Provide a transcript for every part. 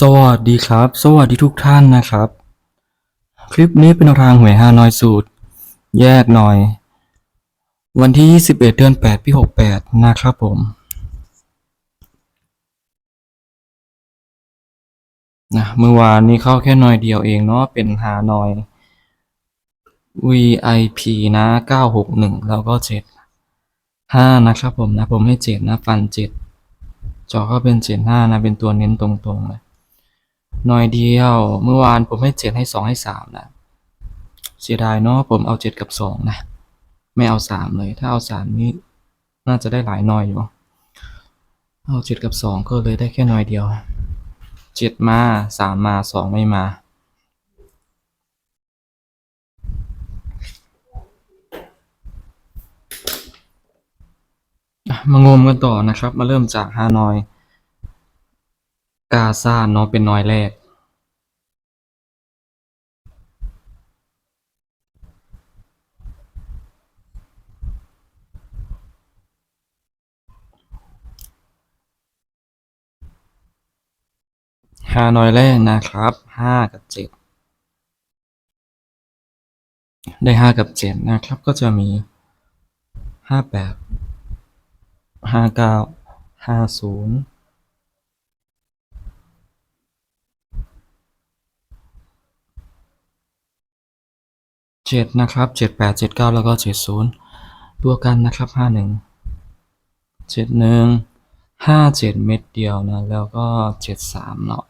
สวัสดีครับ สวัสดีทุกท่านนะครับ คลิปนี้เป็นทางหวยฮานอยสูตร แยกหน่อย วันที่ 21 เดือน 8 ปี 68 นะครับผมนะเมื่อวานนี้เข้าแค่หน่อยเดียวเองเนาะเป็นฮานอย VIP นะ 961 แล้วก็ 7 5 นะครับผมนะ ผมให้ 7 นะ ฟัน 7จอก็เป็น 75 นะ เป็นตัวเน้นตรงๆเลย หน่อยเดียว เมื่อวานผมให้เจ็ดให้สองให้สามนะเสียดายเนาะผมเอาเจ็ดกับสองนะ ไม่เอาสามเลย ถ้าเอาสามนี่น่าจะได้หลายหน่อยอยู่ เอาเจ็ดกับสองก็เลยได้แค่หน่อยเดียวเจ็ดมาสามมาสองไม่มาอะมางมกันต่อนะครับ มาเริ่มจากฮานอย กาซาเนาะเป็นนอยแรกฮานอยแรกนะครับห้ากับเจ็ดได้ห้ากับเจ็ดนะครับก็จะมีห้าแปดห้าเก้าห้าศูนย์ เจ็ดนะครับเจ็ดแปดเจ็ดเก้าแล้วก็เจ็ดศูนย์ตัวกันนะครับห้าหนึ่งเจ็ดหนึ่งห้าเจ็ดเม็ดเดียวนะ แล้วก็เจ็ดสามเนาะ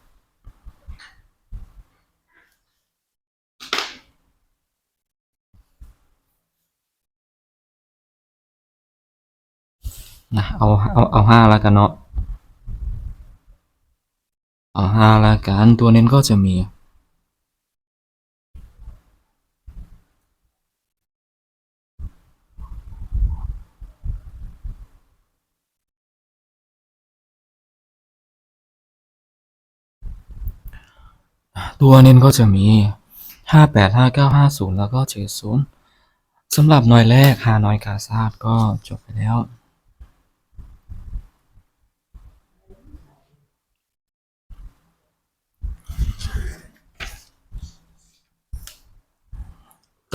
นะเอาเอาเอาห้าแล้วกันเนาะเอาห้าแล้วกันตัวเน้นก็จะมี ตัวเน้นก็จะมีห้าแปดห้าเก้าห้าศูนย์แล้วก็เจ็ดศูนย์สำหรับหน่วยแรกฮานอยกาซาดก็จบไปแล้ว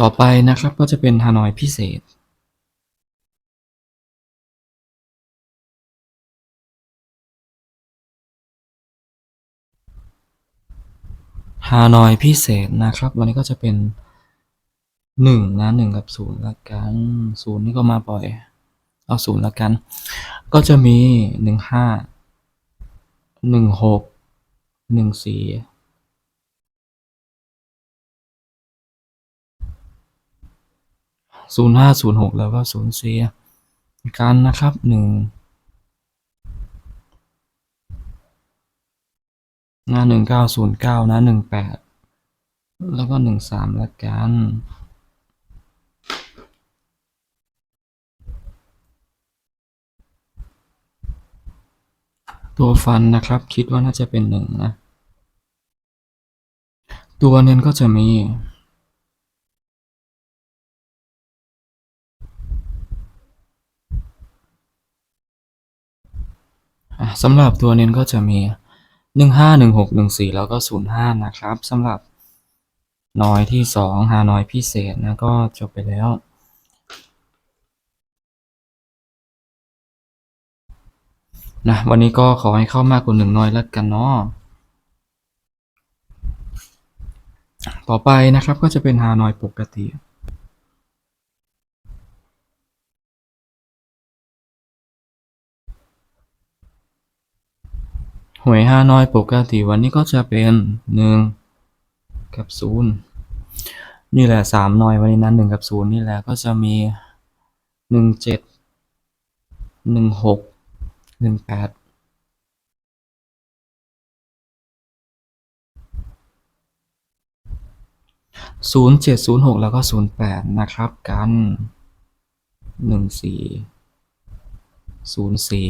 ต่อไปนะครับก็จะเป็นฮานอยพิเศษ ฮานอยพิเศษนะครับ วันนี้ก็จะเป็นหนึ่งนะหนึ่งกับศูนย์ละกันศูนย์นี่ก็มาบ่อย เอาศูนย์ละกัน ก็จะมีหนึ่งห้าหนึ่งหกหนึ่งสี่ศูนย์ห้าศูนย์หกแล้วก็ศูนย์สี่กันนะครับหนึ่ง หน้าหนึ่งเก้าศูนย์เก้านะหนึ่งแปดแล้วก็หนึ่งสามละกัน ตัวฟันนะครับ คิดว่าน่าจะเป็นหนึ่งนะ ตัวเน้นก็จะมีสำหรับตัวเน้นก็จะมี หนึ่งห้าหนึ่งหกหนึ่งสี่แล้วก็ศูนย์ห้านะครับสำหรับน้อยที่สองหาน้อยพิเศษนะก็จบไปแล้ว นะวันนี้ก็ขอให้เข้ามากกว่าหนึ่งน้อยแล้วกันเนาะต่อไปนะครับก็จะเป็นฮานอยปกติ หวยฮานอยปกติวันนี้ก็จะเป็นหนึ่งกับศูนย์นี่แหละสามนอยวันนี้นั้นหนึ่งกับศูนย์นี่แหละก็จะมีหนึ่งเจ็ดหนึ่งหกหนึ่งแปดศูนย์เจ็ดศูนย์หกแล้วก็ศูนย์แปดนะครับกันหนึ่งสี่ศูนย์สี่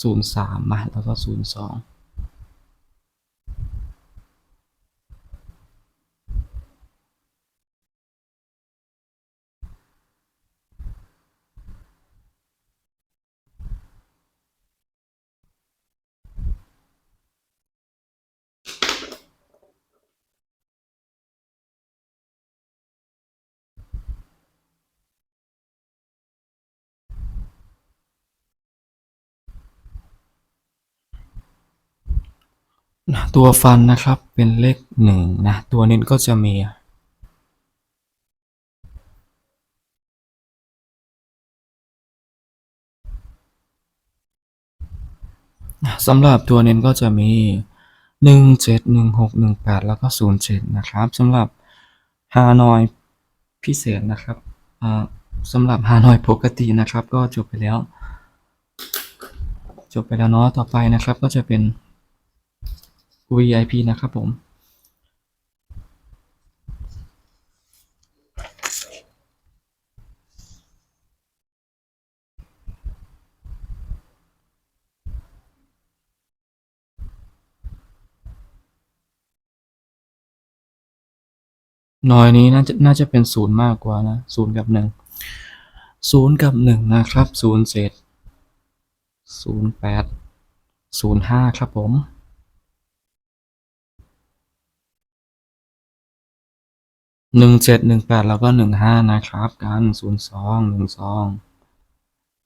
ศูนย์สามมาแล้วก็ศูนย์สอง นย์สองตัวฟันนะครับเป็นเลขหนึ่งนะตัวเน้นก็จะมีสำหรับตัวเน้นก็จะมีหนึ่งเจ็ดหนึ่งหกหนึ่งแปดแล้วก็ศูนย์เจ็ดนะครับสำหรับฮานอยพิเศษนะครับสำหรับฮานอยปกตินะครับ ก็จบไปแล้ว จบไปแล้วเนาะต่อไปนะครับก็จะเป็น VIP นะครับผมหน่อยนี้น่าจะน่าจะเป็นศูนย์มากกว่านะศูนย์กับหนึ่งศูนย์กับหนึ่งนะครับศูนย์เจ็ดศูนย์แปดศูนย์ห้าครับผม หนึ่งเจ็ดหนึ่งแปดแล้วก็หนึ่งห้านะครับกันศูนย์สองหนึ่งสอง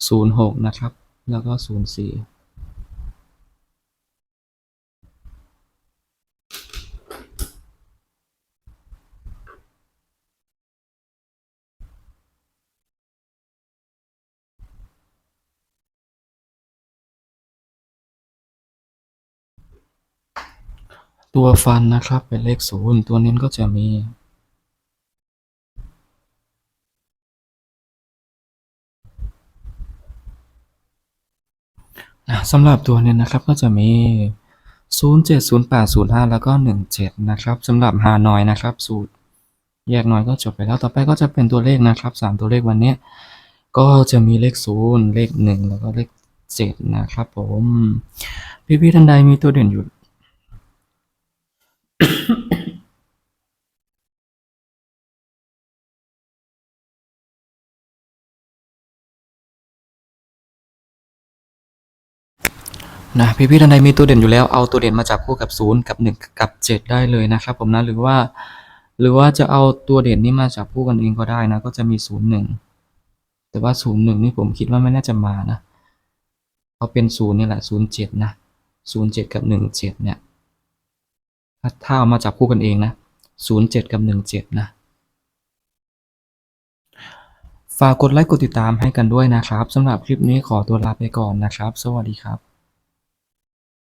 ศูนย์หกนะครับ แล้วก็ศูนย์สี่ตัวฟันนะครับเป็นเลขศูนย์ตัวเน้นก็จะมี สำหรับตัวเนี่ยนะครับก็จะมี 0 7 0 8 0 5 แล้วก็ 17 นะครับสำหรับฮานอยนะครับ สูตรแยกน้อยก็จบไปแล้วต่อไปก็จะเป็นตัวเลขนะครับ 3 ตัวเลขวันนี้ก็จะมีเลข 0 เลข 1 แล้วก็เลข7นะครับผม พี่ๆท่านใดมีตัวเด่นอยู่ นะพี่ๆท่านใดมีตัวเด่นอยู่แล้วเอาตัวเด่นมาจับคู่กับศูนย์กับหนึ่งกับเจ็ดได้เลยนะครับผมนะหรือว่า หรือว่าจะเอาตัวเด่นนี้มาจับคู่กันเองก็ได้นะก็จะมีศูนย์หนึ่งแต่ว่าศูนย์หนึ่งนี่ผมคิดว่าไม่น่าจะมานะเอาเป็นศูนย์นี่แหละศูนย์เจ็ดนะศูนย์เจ็ดกับหนึ่งเจ็ดเนี่ยถ้าถ้าเอามาจับคู่กันเองนะศูนย์เจ็ดกับหนึ่งเจ็ดนะฝากกดไลค์กดติดตามให้กันด้วยนะครับสำหรับคลิปนี้ขอตัวลาไปก่อนนะครับ สวัสดีครับ